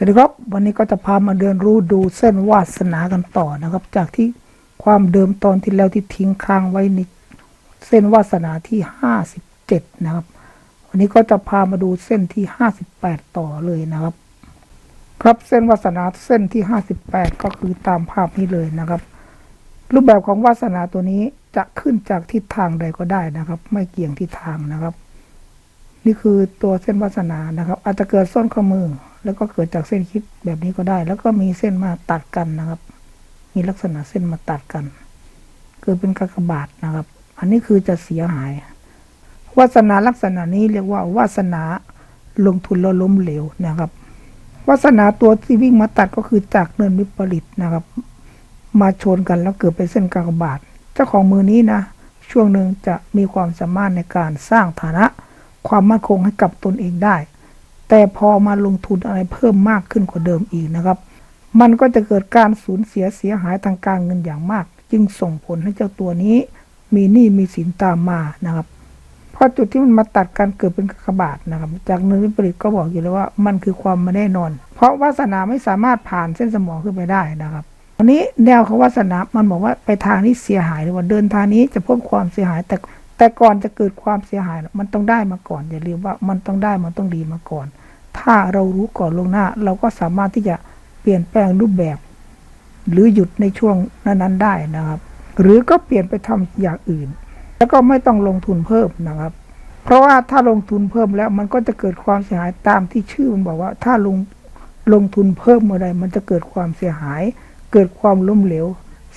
สวัสดีครับ วันนี้ก็จะพามาเดินรู้ดูเส้นวาสนากันต่อนะครับ จากที่ความเดิมตอนที่แล้วที่ทิ้งค้างไว้ในเส้นวาสนาที่ห้าสิบเจ็ดนะครับ วันนี้ก็จะพามาดูเส้นที่ห้าสิบแปดต่อเลยนะครับ ครับเส้นวาสนาเส้นที่ห้าสิบแปดก็คือตามภาพนี้เลยนะครับ รูปแบบของวาสนาตัวนี้จะขึ้นจากทิศทางใดก็ได้นะครับ ไม่เกี่ยงทิศทางนะครับ นี่คือตัวเส้นวาสนานะครับ อาจจะเกิดส้นข้อมือ แล้วก็เกิดจากเส้นคิดแบบนี้ก็ได้ แล้วก็มีเส้นมาตัดกันนะครับ มีลักษณะเส้นมาตัดกันเกิดเป็นกากบาทนะครับ อันนี้คือจะเสียหาย วาสนาลักษณะนี้เรียกว่าวาสนาลงทุนแล้วล้มเหลวนะครับวาสนาตัวที่วิ่งมาตัดก็คือจากเนินวิปริตนะครับ มาชนกันแล้วเกิดเป็นเส้นกากบาท เจ้าของมือนี้นะช่วงหนึ่งจะมีความสามารถในการสร้างฐานะความมั่นคงให้กับตนเองได้ แต่พอมาลงทุนอะไรเพิ่มมากขึ้นกว่าเดิมอีกนะครับ มันก็จะเกิดการสูญเสียเสียหายทางการเงินอย่างมาก จึงส่งผลให้เจ้าตัวนี้ มีหนี้มีสินตามมานะครับเพราะจุดที่มันมาตัดกันเกิดเป็นกากบาทนะครับ จากเนื้อวิปริตก็บอกอยู่แล้วว่ามันคือความไม่แน่นอน เพราะวาสนาไม่สามารถผ่านเส้นสมองขึ้นไปได้นะครับอันนี้แนวของวาสนา มันบอกว่าไปทางนี้เสียหายหรือว่าเดินทางนี้จะพบความเสียหายแต่ แต่ก่อนจะเกิดความเสียหาย มันต้องได้มาก่อน อย่าลืมว่ามันต้องได้มันต้องดีมาก่อน ถ้าเรารู้ก่อนลงหน้า เราก็สามารถที่จะเปลี่ยนแปลงรูปแบบ หรือหยุดในช่วงนั้นๆได้นะครับ หรือก็เปลี่ยนไปทำอย่างอื่น แล้วก็ไม่ต้องลงทุนเพิ่มนะครับ เพราะว่าถ้าลงทุนเพิ่มแล้วมันก็จะเกิดความเสียหายตามที่ชื่อมันบอกว่า ถ้าลงลงทุนเพิ่มเมื่อใดมันจะเกิดความเสียหาย เกิดความล้มเหลว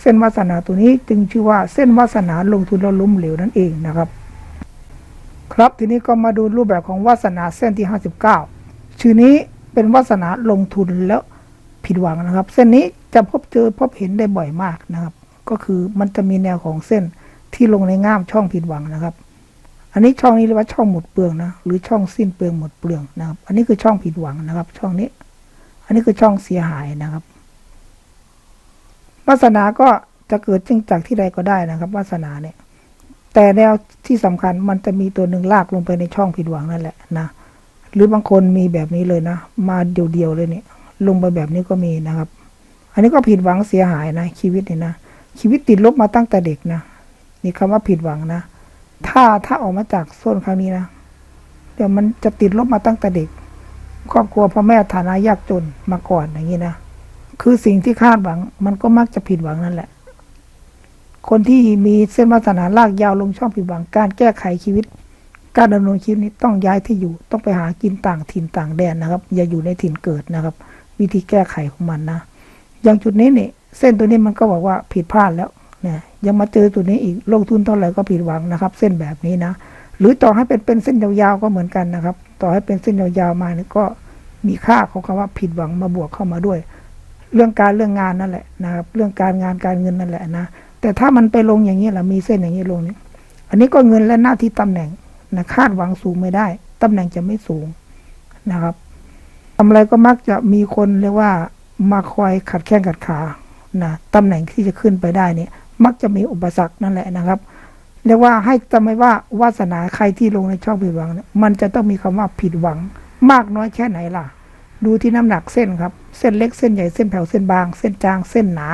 เส้นวาสนาตัวนี้จึงชื่อว่าเส้นวาสนาลงทุนแล้วล้มเหลวนั่นเองนะครับ ครับทีนี้ก็มาดูรูปแบบของวาสนาเส้นที่ 59 ชื่อนี้เป็นวาสนาลงทุนแล้วผิดหวังนะครับ เส้นนี้จะพบเจอพบเห็นได้บ่อยมากนะครับ ก็คือมันจะมีแนวของเส้นที่ลงในง่ามช่องผิดหวังนะครับ อันนี้ช่องนี้เรียกว่าช่องหมดเปลืองนะหรือช่องสิ้นเปลืองหมดเปลืองนะครับ อันนี้คือช่องผิดหวังนะครับ ช่องนี้ อันนี้คือช่องเสียหายนะครับ วาสนาก็จะเกิดจึงจากที่ใดก็ได้นะครับวาสนาเนี่ย แต่แนวที่สำคัญมันจะมีตัวหนึ่งลากลงไปในช่องผิดหวังนั่นแหละนะหรือบางคนมีแบบนี้เลยนะ มาเดียวๆเลยเนี่ย ลงไปแบบนี้ก็มีนะครับ อันนี้ก็ผิดหวังเสียหายนะ ชีวิตเนี่ยนะชีวิตติดลบมาตั้งแต่เด็กนะนี่คำว่าผิดหวังนะ ถ้าถ้าออกมาจากโซนครั้งนี้นะเดี๋ยวมันจะติดลบมาตั้งแต่เด็ก ครอบครัวพ่อแม่ฐานะยากจนมาก่อนอย่างนี้นะ คือสิ่งที่คาดหวัง มันก็มักจะผิดหวังนั่นแหละ คนที่มีเส้นวาสนาลากยาวลงช่องผิดหวัง การแก้ไขชีวิต การดำรงชีวิตนี้ต้องย้ายที่อยู่ ต้องไปหากินต่างถิ่นต่างแดนนะครับ อย่าอยู่ในถิ่นเกิดนะครับ วิธีแก้ไขของมันนะ อย่างจุดนี้เนี่ยเส้นตัวนี้มันก็บอกว่าผิดพลาดแล้วเนี่ยยังมาเจอตัวนี้อีกลงทุนเท่าไหร่ก็ผิดหวังนะครับ เส้นแบบนี้นะ หรือต่อให้เป็นเป็นเส้นยาวๆก็เหมือนกันนะครับ ต่อให้เป็นเส้นยาวๆมาเนี่ยก็มีค่าของคำว่าผิดหวังมาบวกเข้ามาด้วย เรื่องการเรื่องงานนั่นแหละนะครับ เรื่องการงานการเงินนั่นแหละนะ แต่ถ้ามันไปลงอย่างนี้แหละมีเส้นอย่างนี้ลงนี่อันนี้ก็เงินและหน้าที่ตำแหน่งนะคาดหวังสูงไม่ได้ตำแหน่งจะไม่สูงนะครับทำอะไรก็มักจะมีคนเรียกว่ามาคอยขัดแข้งขัดขานะตำแหน่งที่จะขึ้นไปได้เนี่ย มักจะมีอุปสรรคนั่นแหละนะครับเรียกว่าให้จำไว้ว่าวาสนาใครที่ลงในช่องผิดหวัง มันจะต้องมีคำว่าผิดหวัง มากน้อยแค่ไหนล่ะ ดูที่น้ำหนักเส้นครับ เส้นเล็กเส้นใหญ่เส้นแผ่วเส้นบาง เส้นจางเส้นหนา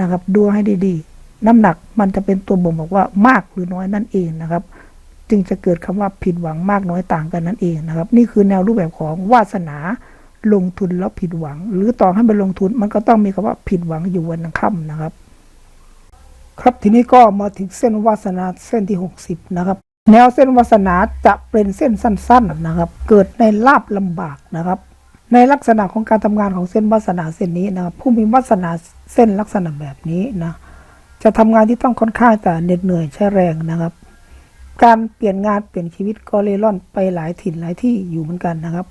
นะครับ ดูให้ดีๆ น้ำหนักมันจะเป็นตัวบ่งบอกว่ามากหรือน้อยนั่นเองนะครับ จึงจะเกิดคำว่าผิดหวังมากน้อยต่างกันนั่นเองนะครับ นี่คือแนวรูปแบบของวาสนาลงทุนแล้วผิดหวัง หรือต่อให้ไปลงทุนมันก็ต้องมีคำว่าผิดหวังอยู่วันค่ำนะครับ ครับทีนี้ก็มาถึงเส้นวาสนาเส้นที่ 60 นะครับ แนวเส้นวาสนาจะเป็นเส้นสั้น ๆนะครับ เกิดในลาบลำบากนะครับ ในลักษณะของการทำงานของเส้นวาสนาเส้นนี้นะครับผู้มีวาสนาเส้นลักษณะแบบนี้นะจะทำงานที่ต้องค่อนข้างจะเหน็ดเหนื่อยใช้แรงนะครับ การเปลี่ยนงานเปลี่ยนชีวิตก็เล่ร่อนไปหลายถิ่นหลายที่อยู่เหมือนกันนะครับ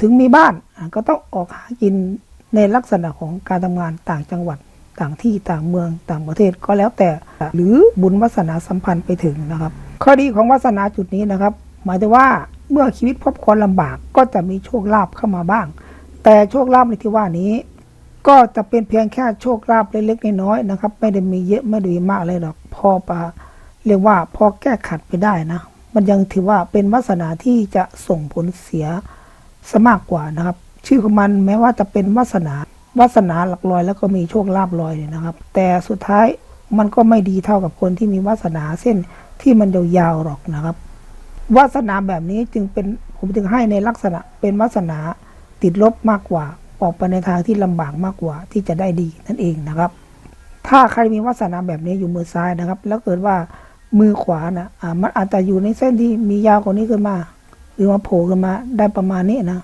ถึงมีบ้านก็ต้องออกหากินในลักษณะของการทำงานต่างจังหวัดต่างที่ต่างเมืองต่างประเทศก็แล้วแต่ หรือบุญวาสนาสัมพันธ์ไปถึงนะครับ ข้อดีของวาสนาจุดนี้นะครับ หมายถึงว่า เมื่อชีวิตพบความลำบากก็จะมีโชคลาภเข้ามาบ้าง แต่โชคลาภในที่ว่านี้ ก็จะเป็นเพียงแค่โชคลาภเล็กๆน้อยๆนะครับ ไม่ได้มีเยอะไม่ได้มีมากเลยหรอกพอปะเรียกว่าพอแก้ขัดไปได้นะ มันยังถือว่าเป็นวาสนาที่จะส่งผลเสียซะมากกว่านะครับ ชื่อของมันแม้ว่าจะเป็นวาสนาวาสนาหลักลอยแล้วก็มีโชคลาภลอยเนี่ยนะครับ แต่สุดท้ายมันก็ไม่ดีเท่ากับคนที่มีวาสนาเส้นที่มันยาวๆหรอกนะครับ วาสนาแบบนี้จึงเป็นผมจึงให้ในลักษณะเป็นวาสนาติดลบมากกว่า ออกไปในทางที่ลำบากมากกว่าที่จะได้ดีนั่นเองนะครับ ถ้าใครมีวาสนาแบบนี้อยู่มือซ้ายนะครับ แล้วเกิดว่ามือขวานะอ่ามันอาจจะอยู่ในเส้นที่มียาวกว่านี้ขึ้นมา หรือว่าโผล่ขึ้นมาได้ประมาณนี้นะ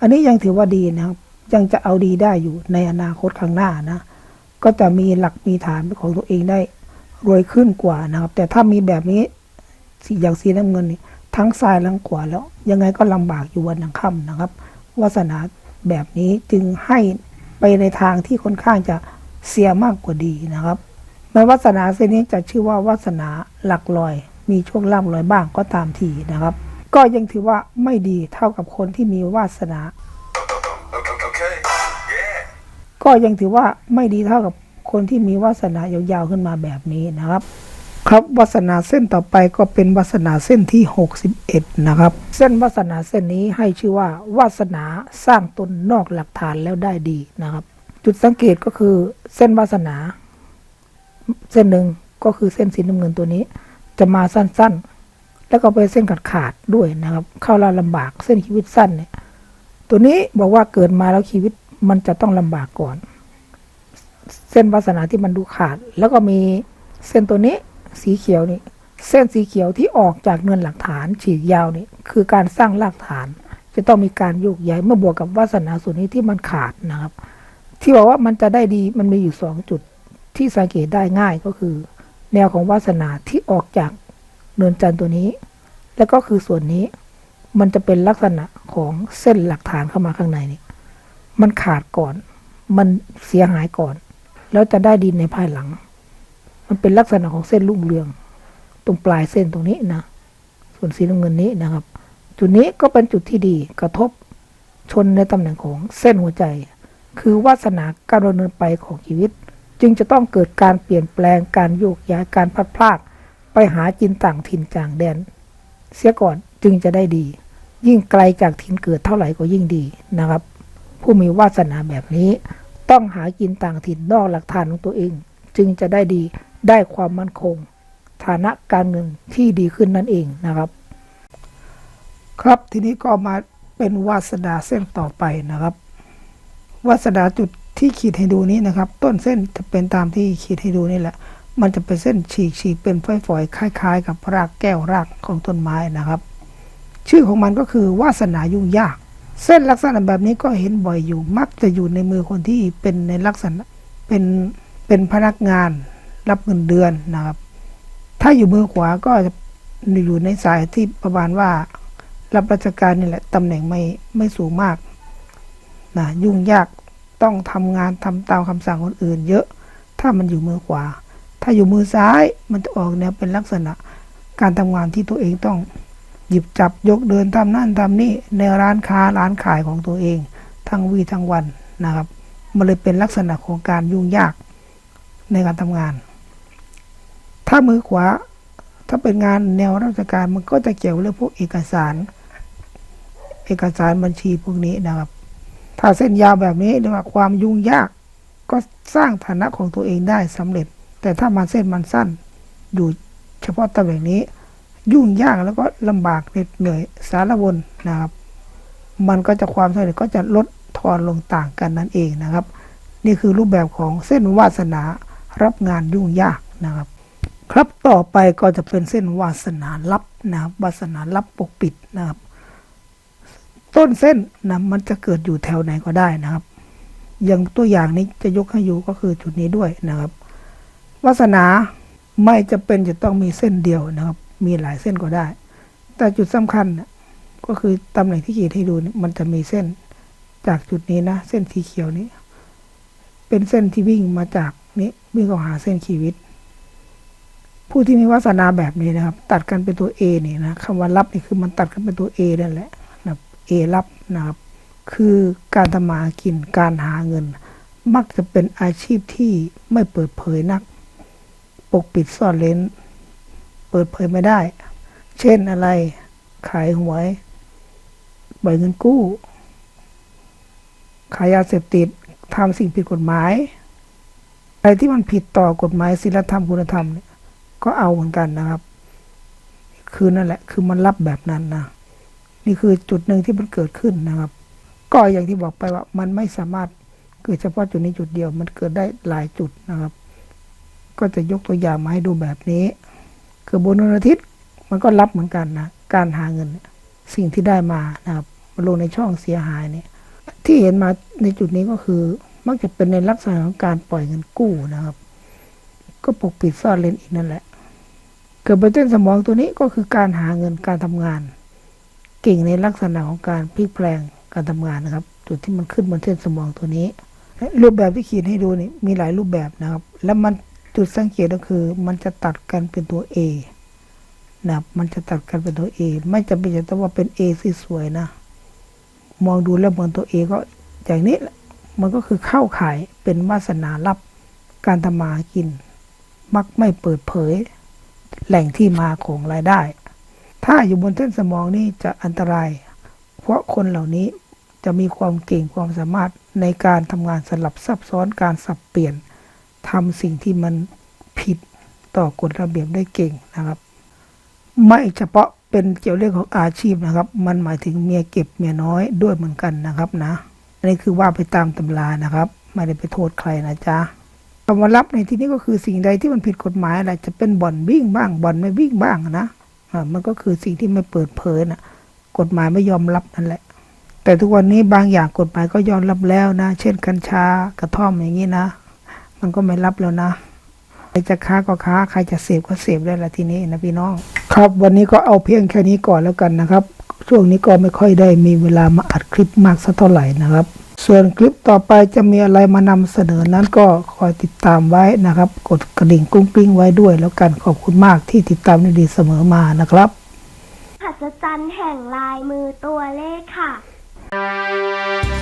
อันนี้ยังถือว่าดีนะครับ ยังจะเอาดีได้อยู่ในอนาคตข้างหน้านะ ก็จะมีหลักมีฐานของตัวเองได้รวยขึ้นกว่านะครับ แต่ถ้ามีแบบนี้ สีอย่างสีน้ำเงินนี่ทั้งซ้ายทั้งขวาแล้ว ยังไงก็ลำบากอยู่วันยังค่ำนะครับวาสนาแบบนี้จึงให้ไปในทางที่ค่อนข้างจะเสียมากกว่าดีนะครับแม้วาสนาเส้นนี้จะชื่อว่าวาสนาหลักลอย มีช่วงล่ำลอยบ้างก็ตามทีนะครับ ก็ยังถือว่าไม่ดีเท่ากับคนที่มีวาสนา okay. Yeah. ก็ยังถือว่าไม่ดีเท่ากับคนที่มีวาสนายาวๆขึ้นมาแบบนี้นะครับ ครับวาสนาเส้นต่อไปก็เป็นวาสนาเส้นที่ 61 นะครับ เส้นวาสนาเส้นนี้ให้ชื่อว่าวาสนาสร้างตนนอกหลักฐานแล้วได้ดีนะครับ จุดสังเกตก็คือเส้นวาสนา เส้นหนึ่งก็คือเส้นสีน้ำเงินตัวนี้ จะมาสั้นๆ แล้วก็เป็นเส้นขาดขาดด้วยนะครับ เข้าลาลำบากเส้นชีวิตสั้นเนี่ยตัวนี้บอกว่าเกิดมาแล้วชีวิตมันจะต้องลำบากก่อน เส้นวาสนาที่มันดูขาด แล้วก็มีเส้นตัวนี้ สีเขียวนี่เส้นสีเขียวที่ออกจากเนินหลักฐานฉีกยาวนี่คือการสร้างรากฐาน จะต้องมีการโยกย้ายเมื่อบวกกับวาสนาส่วนนี้ที่มันขาดนะครับ ที่บอกว่ามันจะได้ดีมันมีอยู่สองจุดที่สังเกตได้ง่ายก็คือ แนวของวาสนาที่ออกจากเนินจันทร์ตัวนี้ แล้วก็คือส่วนนี้มันจะเป็นลักษณะของเส้นหลักฐานเข้ามาข้างในนี่มันขาดก่อน มันเสียหายก่อน แล้วจะได้ดินในภายหลัง มันเป็นลักษณะของเส้นลุ่งเรือง ตรงปลายเส้นตรงนี้นะ ส่วนสีน้ำเงินนี้นะครับ จุดนี้ก็เป็นจุดที่ดีกระทบชนในตำแหน่งของเส้นหัวใจ คือวาสนาการดำเนินไปของชีวิต จึงจะต้องเกิดการเปลี่ยนแปลงการโยกย้ายการพัดพรากไปหาจินต่างถิ่นจางแดน เสียก่อนจึงจะได้ดี ยิ่งไกลจากถิ่นเกิดเท่าไหร่ก็ยิ่งดีนะครับ ผู้มีวาสนาแบบนี้ ต้องหากินต่างถิ่นนอกหลักฐานของตัวเอง จึงจะได้ดี ได้ความมั่นคง ฐานะการเงินที่ดีขึ้นนั่นเองนะครับ ครับทีนี้ก็มาเป็นวาสนาเส้นต่อไปนะครับ วาสนาจุดที่ขีดให้ดูนี้นะครับ ต้นเส้นจะเป็นตามที่ขีดให้ดูนี่แหละ มันจะเป็นเส้นฉีกฉีกเป็นฝอยๆคล้าย ๆ กับรากแก้วรากของต้นไม้นะครับ ชื่อของมันก็คือวาสนายุ่งยาก เส้นลักษณะแบบนี้ก็เห็นบ่อยอยู่ มักจะอยู่ในมือคนที่เป็นในลักษณะเป็นเป็นพนักงาน รับเงินเดือนนะครับ ถ้าอยู่มือขวาก็จะอยู่ในสายที่ประมาณว่า รับราชการนี่แหละตำแหน่งไม่ไม่สูงมากนะยุ่งยากต้องทำงานทำตามคำสั่งคนอื่น เยอะ ถ้ามันอยู่มือขวา ถ้าอยู่มือซ้ายมันจะออกแนวเป็นลักษณะ การทำงานที่ตัวเองต้องหยิบจับยกเดินทำนั่นทำนี่ในร้านค้าร้านขายของตัวเอง ทั้งวีทั้งวันนะครับ มันเลยเป็นลักษณะของการยุ่งยากในการทำงาน ถ้ามือขวา ถ้าเป็นงานแนวราชการมันก็จะเกี่ยวเรื่องพวกเอกสาร เอกสารบัญชีพวกนี้นะครับ ถ้าเส้นยาวแบบนี้เรียกว่าความยุ่งยาก ก็สร้างฐานะของตัวเองได้สำเร็จ แต่ถ้ามันเส้นมันสั้น อยู่เฉพาะตำแหน่งนี้ ยุ่งยากแล้วก็ลำบากเหน็ดเหนื่อยสารวนนะครับ มันก็จะความสำเร็จก็จะลดทอนลงต่างกันนั่นเองนะครับ นี่คือรูปแบบของเส้นวาสนารับงานยุ่งยากนะครับ ครับต่อไปก็จะเป็นเส้นวาสนาลับนะครับวาสนาลับปกปิดนะครับ ต้นเส้นนะมันจะเกิดอยู่แถวไหนก็ได้นะครับ อย่างตัวอย่างนี้จะยกให้อยู่ก็คือจุดนี้ด้วยนะครับ วาสนาไม่จะเป็นจะต้องมีเส้นเดียวนะครับ มีหลายเส้นก็ได้ แต่จุดสำคัญก็คือตำแหน่งที่ขีดให้ดูมันจะมีเส้นจากจุดนี้นะ เส้นสีเขียวนี้ เป็นเส้นที่วิ่งมาจากนี้วิ่งเข้าหาเส้นชีวิต ผู้ที่มีวาสนาแบบนี้นะครับ ตัดกันเป็นตัว A นี่นะคำว่ารับนี่คือมันตัดกันเป็นตัว A นั่นแหละนะครับ A รับนะครับ คือการทำมาหากินการหาเงิน มักจะเป็นอาชีพที่ไม่เปิดเผยนัก ปกปิดซ่อนเร้น เปิดเผยไม่ได้ เช่นอะไร ขายหวยปล่อยเงินกู้ ขายยาเสพติดทำสิ่งผิดกฎหมาย อะไรที่มันผิดต่อกฎหมายศีลธรรมคุณธรรมเนี่ย ก็เอาเหมือนกันนะครับ คือนั่นแหละ คือมันรับแบบนั้นนะนี่คือจุดหนึ่งที่มันเกิดขึ้นนะครับ ก็อย่างที่บอกไปว่า มันไม่สามารถเกิดเฉพาะจุดนี้จุดเดียว มันเกิดได้หลายจุดนะครับ ก็จะยกตัวอย่างมาให้ดูแบบนี้ คือบนวันอาทิตย์มันก็รับเหมือนกันนะการหาเงินสิ่งที่ได้มานะครับมาลงในช่องเสียหายเนี่ยที่เห็นมาในจุดนี้ก็คือ มักจะเป็นในลักษณะของการปล่อยเงินกู้นะครับ ก็ปกปิดซ่อนเร้นอีกนั่นแหละ เกิดไปเส้นสมองตัวนี้ก็คือการหาเงินการทำงาน เก่งในลักษณะของการพลิกแปลงการทำงานนะครับ จุดที่มันขึ้นบนเส้นสมองตัวนี้ รูปแบบที่ขีดให้ดูนี่มีหลายรูปแบบนะครับ แล้วมันจุดสังเกตก็คือ มันจะตัดกันเป็นตัว A นะครับมันจะตัดกันเป็นตัว A ไม่จำเป็นจะต้องว่าเป็น A ที่สวยนะ มองดูแล้วเหมือนตัว A ก็อย่างนี้มันก็คือเข้าขายเป็นวาสนารับการทำมาหากิน มักไม่เปิดเผย แหล่งที่มาของรายได้ ถ้าอยู่บนเส้นสมองนี่จะอันตราย เพราะคนเหล่านี้จะมีความเก่งความสามารถในการทำงานสลับซับซ้อนการสับเปลี่ยนทำสิ่งที่มันผิดต่อกฎระเบียบได้เก่งนะครับ ไม่เฉพาะเป็นเกี่ยวเรื่องของอาชีพนะครับ มันหมายถึงเมียเก็บเมียน้อยด้วยเหมือนกันนะครับนะอันนี้คือว่าไปตามตำรานะครับ ไม่ได้ไปโทษใครนะจ๊ะ คำว่ารับในที่นี้ก็คือสิ่งใดที่มันผิดกฎหมายอะไรจะเป็นบ่อนวิ่งบ้างบ่อนไม่วิ่งบ้างนะมันก็คือสิ่งที่ไม่เปิดเผยนะกฎหมายไม่ยอมรับนั่นแหละ แต่ทุกวันนี้บางอย่างกฎหมายก็ยอมรับแล้วนะ เช่นกัญชากระท่อมอย่างนี้นะ มันก็ไม่รับแล้วนะใครจะค้าก็ค้าใครจะเสพก็เสพได้ละทีนี้นะพี่น้อง ครับวันนี้ก็เอาเพียงแค่นี้ก่อนแล้วกันนะครับ ช่วงนี้ก็ไม่ค่อยได้มีเวลามาอัดคลิปมากสักเท่าไหร่นะครับ ส่วนคลิปต่อไปจะมีอะไรมานำเสนอนั้นก็คอยติดตามไว้นะครับ กดกระดิ่งกุ้งกลิ้งไว้ด้วยแล้วกันขอบคุณมากที่ติดตามดีๆเสมอมานะครับหัศจรรแห่งลายมือตัวเลขค่ะ